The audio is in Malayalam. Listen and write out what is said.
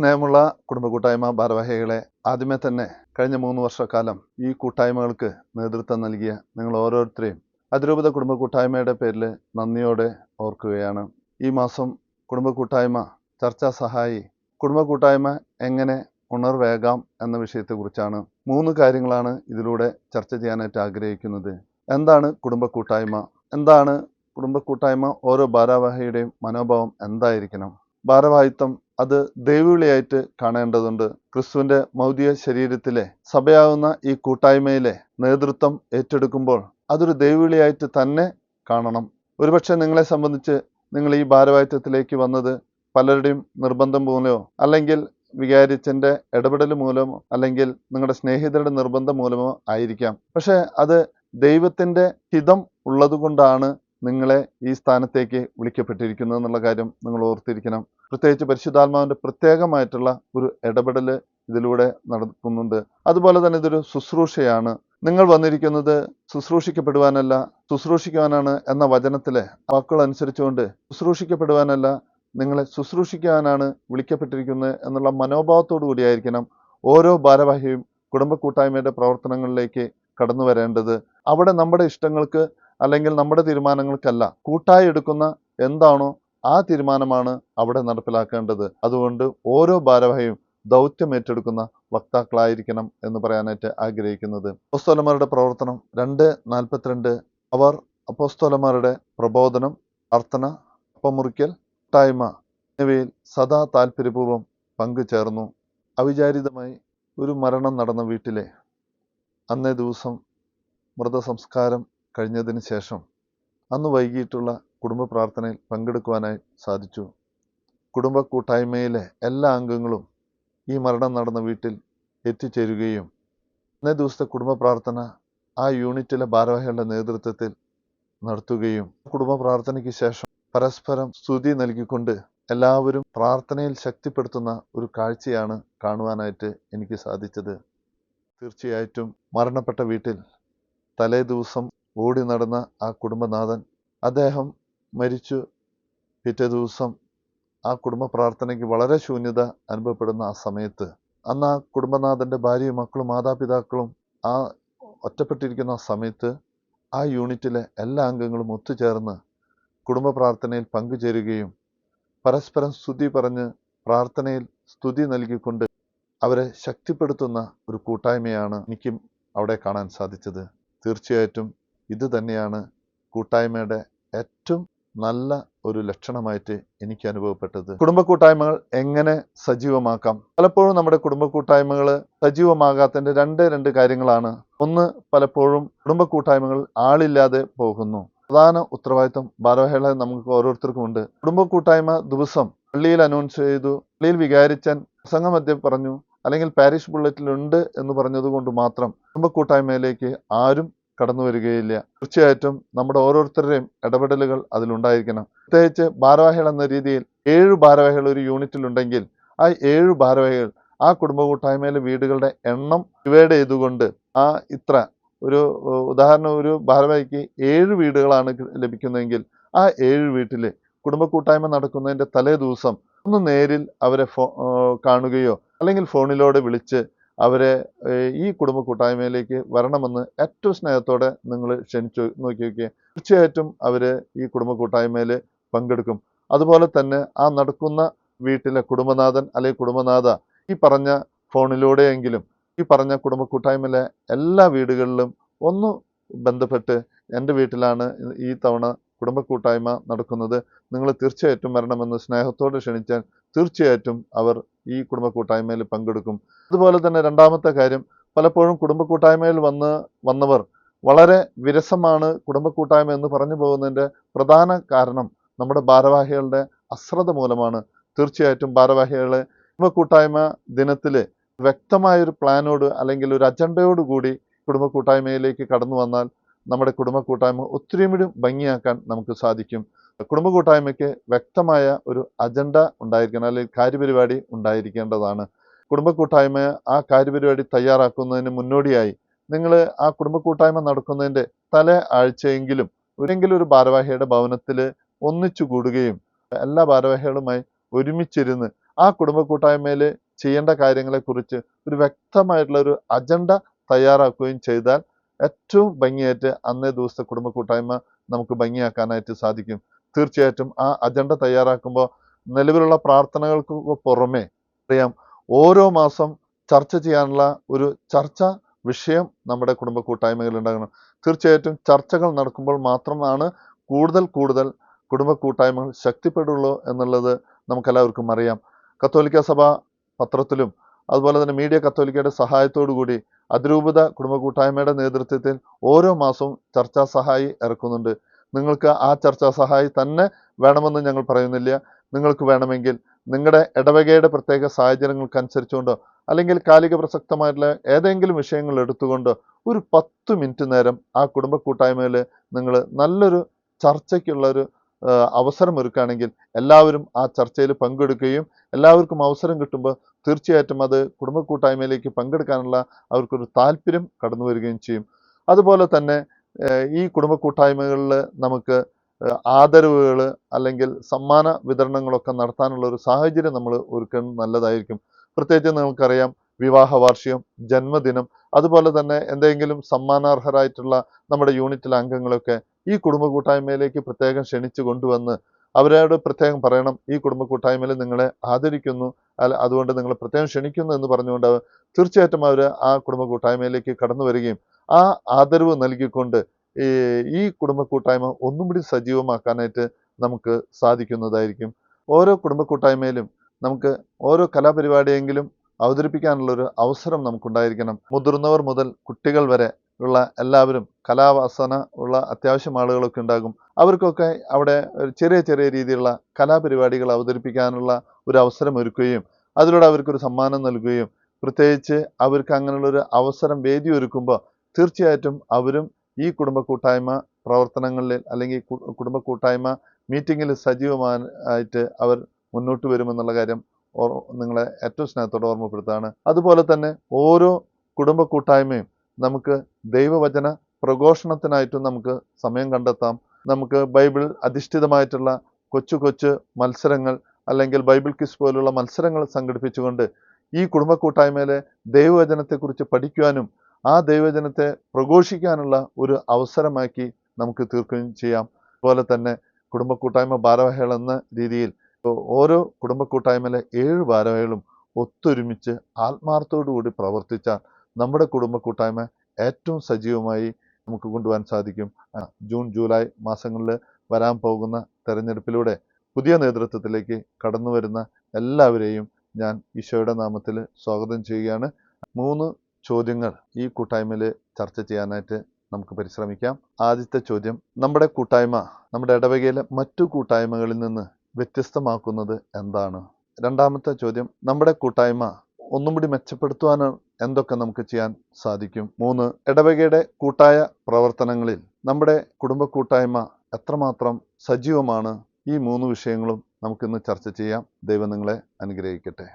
സ്നേഹമുള്ള കുടുംബ കൂട്ടായ്മ ഭാരവാഹികളെ ആദ്യമേ തന്നെ കഴിഞ്ഞ മൂന്ന് വർഷക്കാലം ഈ കൂട്ടായ്മകൾക്ക് നേതൃത്വം നൽകിയ നിങ്ങൾ ഓരോരുത്തരെയും അതിരൂപത കുടുംബ കൂട്ടായ്മയുടെ പേരിൽ നന്ദിയോടെ ഓർക്കുകയാണ്. ഈ മാസം കുടുംബ കൂട്ടായ്മ ചർച്ചാ സഹായി കുടുംബ കൂട്ടായ്മ എങ്ങനെ ഉണർവേകാം എന്ന വിഷയത്തെക്കുറിച്ചാണ് മൂന്ന് കാര്യങ്ങളാണ് ഇതിലൂടെ ചർച്ച ചെയ്യാനായിട്ട് ആഗ്രഹിക്കുന്നത്. എന്താണ് കുടുംബ കൂട്ടായ്മ എന്താണ് കുടുംബ കൂട്ടായ്മ ഓരോ ഭാരവാഹിയുടെയും മനോഭാവം എന്തായിരിക്കണം? ഭാരവാഹിത്വം അത് ദൈവവിളിയായിട്ട് കാണേണ്ടതുണ്ട്. ക്രിസ്തുവിന്റെ മൗതിക ശരീരത്തിലെ സഭയാകുന്ന ഈ കൂട്ടായ്മയിലെ നേതൃത്വം ഏറ്റെടുക്കുമ്പോൾ അതൊരു ദൈവവിളിയായിട്ട് തന്നെ കാണണം. ഒരുപക്ഷെ നിങ്ങളെ സംബന്ധിച്ച് നിങ്ങൾ ഈ ഭാരവാഹിത്വത്തിലേക്ക് വന്നത് പലരുടെയും നിർബന്ധം മൂലമോ അല്ലെങ്കിൽ വികാരിച്ചന്റെ ഇടപെടൽ മൂലമോ അല്ലെങ്കിൽ നിങ്ങളുടെ സ്നേഹിതരുടെ നിർബന്ധം മൂലമോ ആയിരിക്കാം. പക്ഷെ അത് ദൈവത്തിന്റെ ഹിതം ഉള്ളതുകൊണ്ടാണ് നിങ്ങളെ ഈ സ്ഥാനത്തേക്ക് വിളിക്കപ്പെട്ടിരിക്കുന്നു എന്നുള്ള കാര്യം നിങ്ങൾ ഓർത്തിരിക്കണം. പ്രത്യേകിച്ച് പരിശുദ്ധാത്മാവിന്റെ പ്രത്യേകമായിട്ടുള്ള ഒരു ഇടപെടൽ ഇതിലൂടെ നടക്കുന്നുണ്ട്. അതുപോലെ തന്നെ ഇതൊരു ശുശ്രൂഷയാണ്. നിങ്ങൾ വന്നിരിക്കുന്നത് ശുശ്രൂഷിക്കപ്പെടുവാനല്ല ശുശ്രൂഷിക്കുവാനാണ് എന്ന വചനത്തിലെ വാക്കുകൾ അനുസരിച്ചുകൊണ്ട് ശുശ്രൂഷിക്കപ്പെടുവാനല്ല നിങ്ങളെ ശുശ്രൂഷിക്കാനാണ് വിളിക്കപ്പെട്ടിരിക്കുന്നത് എന്നുള്ള മനോഭാവത്തോടു കൂടിയായിരിക്കണം ഓരോ ഭാരവാഹിയും കുടുംബ കൂട്ടായ്മയുടെ പ്രവർത്തനങ്ങളിലേക്ക് കടന്നു വരേണ്ടത്. അവിടെ നമ്മുടെ ഇഷ്ടങ്ങൾക്ക് അല്ലെങ്കിൽ നമ്മുടെ തീരുമാനങ്ങൾക്കല്ല. കൂട്ടായി എടുക്കുന്ന എന്താണോ ആ തീരുമാനമാണ് അവിടെ നടപ്പിലാക്കേണ്ടത്. അതുകൊണ്ട് ഓരോ ഭാരവാഹിയും ദൗത്യം ഏറ്റെടുക്കുന്ന വക്താക്കളായിരിക്കണം എന്ന് പറയാനായിട്ട് ആഗ്രഹിക്കുന്നത്. അപ്പോസ്തോലന്മാരുടെ പ്രവർത്തനം രണ്ട് നാൽപ്പത്തിരണ്ട്. അവർ അപ്പോസ്തോലന്മാരുടെ പ്രബോധനം പ്രാർത്ഥന അപ്പമുറിക്കൽ കൂട്ടായ്മ എന്നിവയിൽ സദാ താല്പര്യപൂർവം പങ്കുചേർന്നു. അവിചാരിതമായി ഒരു മരണം നടന്ന വീട്ടിലെ അന്നേ ദിവസം മൃതസംസ്കാരം കഴിഞ്ഞതിന് ശേഷം അന്ന് വൈകിട്ടുള്ള കുടുംബ പ്രാർത്ഥനയിൽ പങ്കെടുക്കുവാനായി സാധിച്ചു. കുടുംബ കൂട്ടായ്മയിലെ എല്ലാ അംഗങ്ങളും ഈ മരണം നടന്ന വീട്ടിൽ എത്തിച്ചേരുകയും അന്നേ ദിവസത്തെ കുടുംബ പ്രാർത്ഥന ആ യൂണിറ്റിലെ ഭാരവാഹികളുടെ നേതൃത്വത്തിൽ നടത്തുകയും കുടുംബ പ്രാർത്ഥനയ്ക്ക് ശേഷം പരസ്പരം സ്തുതി നൽകിക്കൊണ്ട് എല്ലാവരും പ്രാർത്ഥനയിൽ ശക്തിപ്പെടുത്തുന്ന ഒരു കാഴ്ചയാണ് കാണുവാനായിട്ട് എനിക്ക് സാധിച്ചത്. തീർച്ചയായിട്ടും മരണപ്പെട്ട വീട്ടിൽ തലേ ദിവസം ഓടി നടന്ന ആ കുടുംബനാഥൻ അദ്ദേഹം മരിച്ചു. പിറ്റേ ദിവസം ആ കുടുംബ പ്രാർത്ഥനയ്ക്ക് വളരെ ശൂന്യത അനുഭവപ്പെടുന്ന ആ സമയത്ത്. അന്ന് ആ കുടുംബനാഥന്റെ ഭാര്യയും മക്കളും മാതാപിതാക്കളും ആ ഒറ്റപ്പെട്ടിരിക്കുന്ന ആ സമയത്ത് ആ യൂണിറ്റിലെ എല്ലാ അംഗങ്ങളും ഒത്തുചേർന്ന് കുടുംബ പ്രാർത്ഥനയിൽ പങ്കുചേരുകയും പരസ്പരം സ്തുതി പറഞ്ഞ് പ്രാർത്ഥനയിൽ സ്തുതി നൽകിക്കൊണ്ട് അവരെ ശക്തിപ്പെടുത്തുന്ന ഒരു കൂട്ടായ്മയാണ് എനിക്കും അവിടെ കാണാൻ സാധിച്ചത്. തീർച്ചയായിട്ടും ഇത് തന്നെയാണ് കൂട്ടായ്മയുടെ ഏറ്റവും നല്ല ഒരു ലക്ഷണമായിട്ട് എനിക്ക് അനുഭവപ്പെട്ടത്. കുടുംബ കൂട്ടായ്മകൾ എങ്ങനെ സജീവമാക്കാം? പലപ്പോഴും നമ്മുടെ കുടുംബ കൂട്ടായ്മകൾ സജീവമാകാത്തതിന്റെ രണ്ട് രണ്ട് കാര്യങ്ങളാണ്. ഒന്ന് പലപ്പോഴും കുടുംബ കൂട്ടായ്മകൾ ആളില്ലാതെ പോകുന്നു. പ്രധാന ഉത്തരവാദിത്വം ഭാരവാഹികളെ നമുക്ക് ഓരോരുത്തർക്കും ഉണ്ട് കുടുംബ കൂട്ടായ്മ ദിവസം പള്ളിയിൽ അനൗൺസ് ചെയ്തു പള്ളിയിൽ വികാരിച്ചൻ പ്രസംഗമധ്യം പറഞ്ഞു അല്ലെങ്കിൽ പാരിഷ് ബുള്ളറ്റിലുണ്ട് എന്ന് പറഞ്ഞതുകൊണ്ട് മാത്രം കുടുംബ കൂട്ടായ്മയിലേക്ക് ആരും കടന്നു വരികയില്ല. തീർച്ചയായിട്ടും നമ്മുടെ ഓരോരുത്തരുടെയും ഇടപെടലുകൾ അതിലുണ്ടായിരിക്കണം. പ്രത്യേകിച്ച് ഭാരവാഹികൾ എന്ന രീതിയിൽ ഏഴ് ഭാരവാഹികൾ ഒരു യൂണിറ്റിൽ ഉണ്ടെങ്കിൽ ആ ഏഴ് ഭാരവാഹികൾ ആ കുടുംബ കൂട്ടായ്മയിലെ വീടുകളുടെ എണ്ണം ഡിവൈഡ് ചെയ്തുകൊണ്ട് ആ ഇത്ര ഒരു ഉദാഹരണം ഒരു ഭാരവാഹിക്ക് ഏഴ് വീടുകളാണ് ലഭിക്കുന്നതെങ്കിൽ ആ ഏഴ് വീട്ടിൽ കുടുംബ കൂട്ടായ്മ നടക്കുന്നതിന്റെ തലേ ദിവസം ഒന്ന് നേരിൽ അവരെ കാണുകയോ അല്ലെങ്കിൽ ഫോണിലൂടെ വിളിച്ച് അവരെ ഈ കുടുംബ കൂട്ടായ്മയിലേക്ക് വരണമെന്ന് ഏറ്റവും സ്നേഹത്തോടെ നിങ്ങൾ ക്ഷണിച്ചു നോക്കി നോക്കിയേ. തീർച്ചയായിട്ടും അവർ ഈ കുടുംബ കൂട്ടായ്മയിൽ പങ്കെടുക്കും. അതുപോലെ തന്നെ ആ നടക്കുന്ന വീട്ടിലെ കുടുംബനാഥൻ അല്ലെങ്കിൽ കുടുംബനാഥ ഈ പറഞ്ഞ ഫോണിലൂടെയെങ്കിലും ഈ പറഞ്ഞ കുടുംബ കൂട്ടായ്മയിലെ എല്ലാ വീടുകളിലും ഒന്ന് ബന്ധപ്പെട്ട് എന്റെ വീട്ടിലാണ് ഈ തവണ കുടുംബ കൂട്ടായ്മ നടക്കുന്നത്. നിങ്ങൾ തീർച്ചയായിട്ടും വരണമെന്ന് സ്നേഹത്തോടെ ക്ഷണിച്ചാൽ തീർച്ചയായിട്ടും അവർ ഈ കുടുംബ കൂട്ടായ്മയിൽ പങ്കെടുക്കും. അതുപോലെ തന്നെ രണ്ടാമത്തെ കാര്യം പലപ്പോഴും കുടുംബ കൂട്ടായ്മയിൽ വന്ന് വന്നവർ വളരെ വിരസമാണ് കുടുംബ കൂട്ടായ്മ എന്ന് പറഞ്ഞു പോകുന്നതിന്റെ പ്രധാന കാരണം നമ്മുടെ ഭാരവാഹികളുടെ അശ്രദ്ധ മൂലമാണ്. തീർച്ചയായിട്ടും ഭാരവാഹികളെ കുടുംബ കൂട്ടായ്മ ദിനത്തിൽ വ്യക്തമായൊരു പ്ലാനോട് അല്ലെങ്കിൽ ഒരു അജണ്ടയോട് കൂടി കുടുംബ കൂട്ടായ്മയിലേക്ക് കടന്നു വന്നാൽ നമ്മുടെ കുടുംബ കൂട്ടായ്മ ഒത്തിരിയും കൂടി ഭംഗിയാക്കാൻ നമുക്ക് സാധിക്കും. കുടുംബ കൂട്ടായ്മയ്ക്ക് വ്യക്തമായ ഒരു അജണ്ട ഉണ്ടായിരിക്കണം അല്ലെങ്കിൽ കാര്യപരിപാടി ഉണ്ടായിരിക്കേണ്ടതാണ്. കുടുംബ കൂട്ടായ്മ ആ കാര്യപരിപാടി തയ്യാറാക്കുന്നതിന് മുന്നോടിയായി നിങ്ങൾ ആ കുടുംബ കൂട്ടായ്മ നടക്കുന്നതിന്റെ തല ആഴ്ചയെങ്കിലും ഒരെങ്കിലും ഒരു ഭാരവാഹിയുടെ ഭവനത്തിൽ ഒന്നിച്ചു കൂടുകയും എല്ലാ ഭാരവാഹികളുമായി ഒരുമിച്ചിരുന്ന് ആ കുടുംബ കൂട്ടായ്മയിൽ ചെയ്യേണ്ട കാര്യങ്ങളെക്കുറിച്ച് ഒരു വ്യക്തമായിട്ടുള്ള ഒരു അജണ്ട തയ്യാറാക്കുകയും ചെയ്താൽ ഏറ്റവും ഭംഗിയായിട്ട് അന്നേ ദിവസത്തെ കുടുംബ കൂട്ടായ്മ നമുക്ക് ഭംഗിയാക്കാനായിട്ട് സാധിക്കും. തീർച്ചയായിട്ടും ആ അജണ്ട തയ്യാറാക്കുമ്പോൾ നിലവിലുള്ള പ്രാർത്ഥനകൾക്ക് പുറമെ അറിയാം ഓരോ മാസം ചർച്ച ചെയ്യാനുള്ള ഒരു ചർച്ച വിഷയം നമ്മുടെ കുടുംബ കൂട്ടായ്മയിൽ ഉണ്ടാകണം. തീർച്ചയായിട്ടും ചർച്ചകൾ നടക്കുമ്പോൾ മാത്രമാണ് കൂടുതൽ കൂടുതൽ കുടുംബ കൂട്ടായ്മകൾ ശക്തിപ്പെടുള്ളൂ എന്നുള്ളത് നമുക്കെല്ലാവർക്കും അറിയാം. കത്തോലിക്ക സഭ പത്രത്തിലും അതുപോലെ തന്നെ മീഡിയ കത്തോലിക്കയുടെ സഹായത്തോടു കൂടി അതിരൂപത കുടുംബ കൂട്ടായ്മയുടെ നേതൃത്വത്തിൽ ഓരോ മാസവും ചർച്ചാ സഹായി ഇറക്കുന്നുണ്ട്. നിങ്ങൾക്ക് ആ ചർച്ചാ സഹായി തന്നെ വേണമെന്ന് ഞങ്ങൾ പറയുന്നില്ല. നിങ്ങൾക്ക് വേണമെങ്കിൽ നിങ്ങളുടെ ഇടവകയുടെ പ്രത്യേക സാഹചര്യങ്ങൾക്കനുസരിച്ചുകൊണ്ടോ അല്ലെങ്കിൽ കാലിക പ്രസക്തമായിട്ടുള്ള ഏതെങ്കിലും വിഷയങ്ങൾ എടുത്തുകൊണ്ട് ഒരു പത്ത് മിനിറ്റ് നേരം ആ കുടുംബ കൂട്ടായ്മയിൽ നിങ്ങൾ നല്ലൊരു ചർച്ചയ്ക്കുള്ളൊരു അവസരം ഒരുക്കുകയാണെങ്കിൽ എല്ലാവരും ആ ചർച്ചയിൽ പങ്കെടുക്കുകയും എല്ലാവർക്കും അവസരം കിട്ടുമ്പോൾ തീർച്ചയായിട്ടും അത് കുടുംബ കൂട്ടായ്മയിലേക്ക് പങ്കെടുക്കാനുള്ള അവർക്കൊരു താല്പര്യം കടന്നു വരികയും ചെയ്യും. അതുപോലെ തന്നെ ഈ കുടുംബ കൂട്ടായ്മകളിൽ നമുക്ക് ആദരവുകൾ അല്ലെങ്കിൽ സമ്മാന വിതരണങ്ങളൊക്കെ നടത്താനുള്ള ഒരു സാഹചര്യം നമ്മൾ ഒരുക്കുന്നത് നല്ലതായിരിക്കും. പ്രത്യേകിച്ച് നമുക്കറിയാം വിവാഹ വാർഷികം ജന്മദിനം അതുപോലെ തന്നെ എന്തെങ്കിലും സമ്മാനാർഹരായിട്ടുള്ള നമ്മുടെ യൂണിറ്റിലെ അംഗങ്ങളൊക്കെ ഈ കുടുംബ കൂട്ടായ്മയിലേക്ക് പ്രത്യേകം ക്ഷണിച്ചു കൊണ്ടുവന്ന് അവരോട് പ്രത്യേകം പറയണം ഈ കുടുംബ കൂട്ടായ്മയിൽ നിങ്ങളെ ആദരിക്കുന്നു അല്ല അതുകൊണ്ട് നിങ്ങളെ പ്രത്യേകം ക്ഷണിക്കുന്നു എന്ന് പറഞ്ഞുകൊണ്ട് തീർച്ചയായിട്ടും അവർ ആ കുടുംബ കൂട്ടായ്മയിലേക്ക് കടന്നു വരികയും ആ ആദരവ് നൽകിക്കൊണ്ട് ഈ കുടുംബ കൂട്ടായ്മ ഒന്നും കൂടി സജീവമാക്കാനായിട്ട് നമുക്ക് സാധിക്കുന്നതായിരിക്കും. ഓരോ കുടുംബ കൂട്ടായ്മയിലും നമുക്ക് ഓരോ കലാപരിപാടിയെങ്കിലും അവതരിപ്പിക്കാനുള്ള ഒരു അവസരം നമുക്കുണ്ടായിരിക്കണം. മുതിർന്നവർ മുതൽ കുട്ടികൾ വരെ ഉള്ള എല്ലാവരും കലാവാസന ഉള്ള അത്യാവശ്യം ആളുകളൊക്കെ ഉണ്ടാകും. അവർക്കൊക്കെ അവിടെ ചെറിയ ചെറിയ രീതിയിലുള്ള കലാപരിപാടികൾ അവതരിപ്പിക്കാനുള്ള ഒരു അവസരം ഒരുക്കുകയും അതിലൂടെ അവർക്കൊരു സമ്മാനം നൽകുകയും പ്രത്യേകിച്ച് അവർക്ക് അങ്ങനെയുള്ള ഒരു അവസരം വേദി ഒരുക്കുമ്പോൾ തീർച്ചയായിട്ടും അവരും ഈ കുടുംബ കൂട്ടായ്മ പ്രവർത്തനങ്ങളിൽ അല്ലെങ്കിൽ കുടുംബ കൂട്ടായ്മ മീറ്റിങ്ങിൽ സജീവമായിട്ട് അവർ മുന്നോട്ട് വരുമെന്നുള്ള കാര്യം നിങ്ങളെ ഏറ്റവും സ്നേഹത്തോടെ ഓർമ്മപ്പെടുത്താണ് അതുപോലെ തന്നെ ഓരോ കുടുംബ കൂട്ടായ്മയും നമുക്ക് ദൈവവചന പ്രഘോഷണത്തിനായിട്ടും നമുക്ക് സമയം കണ്ടെത്താം. നമുക്ക് ബൈബിൾ അധിഷ്ഠിതമായിട്ടുള്ള കൊച്ചു കൊച്ചു മത്സരങ്ങൾ അല്ലെങ്കിൽ ബൈബിൾ ക്വിസ് പോലുള്ള മത്സരങ്ങൾ സംഘടിപ്പിച്ചുകൊണ്ട് ഈ കുടുംബ കൂട്ടായ്മയിലെ ദൈവവചനത്തെക്കുറിച്ച് പഠിക്കുവാനും ആ ദൈവജനത്തെ പ്രഘോഷിക്കാനുള്ള ഒരു അവസരമാക്കി നമുക്ക് തീർക്കുകയും ചെയ്യാം. അതുപോലെ തന്നെ കുടുംബ കൂട്ടായ്മ ഭാരവാഹികൾ എന്ന രീതിയിൽ ഓരോ കുടുംബ കൂട്ടായ്മയിലെ ഏഴ് ഭാരവാഹികളും ഒത്തൊരുമിച്ച് ആത്മാർത്ഥത്തോടുകൂടി പ്രവർത്തിച്ചാൽ നമ്മുടെ കുടുംബ കൂട്ടായ്മ ഏറ്റവും സജീവമായി നമുക്ക് കൊണ്ടുപോകാൻ സാധിക്കും. ജൂൺ ജൂലൈ മാസങ്ങളിൽ വരാൻ പോകുന്ന തെരഞ്ഞെടുപ്പിലൂടെ പുതിയ നേതൃത്വത്തിലേക്ക് കടന്നു വരുന്ന എല്ലാവരെയും ഞാൻ ഈശോയുടെ നാമത്തിൽ സ്വാഗതം ചെയ്യുകയാണ്. മൂന്ന് ചോദ്യങ്ങൾ ഈ കൂട്ടായ്മയിൽ ചർച്ച ചെയ്യാനായിട്ട് നമുക്ക് പരിശ്രമിക്കാം. ആദ്യത്തെ ചോദ്യം നമ്മുടെ കൂട്ടായ്മ നമ്മുടെ ഇടവകയിലെ മറ്റു കൂട്ടായ്മകളിൽ നിന്ന് വ്യത്യസ്തമാക്കുന്നത് എന്താണ്? രണ്ടാമത്തെ ചോദ്യം നമ്മുടെ കൂട്ടായ്മ ഒന്നും കൂടി മെച്ചപ്പെടുത്തുവാൻ എന്തൊക്കെ നമുക്ക് ചെയ്യാൻ സാധിക്കും? മൂന്ന് ഇടവകയുടെ കൂട്ടായ പ്രവർത്തനങ്ങളിൽ നമ്മുടെ കുടുംബ കൂട്ടായ്മ എത്രമാത്രം സജീവമാണ്? ഈ മൂന്ന് വിഷയങ്ങളും നമുക്കിന്ന് ചർച്ച ചെയ്യാം. ദൈവം നിങ്ങളെ അനുഗ്രഹിക്കട്ടെ.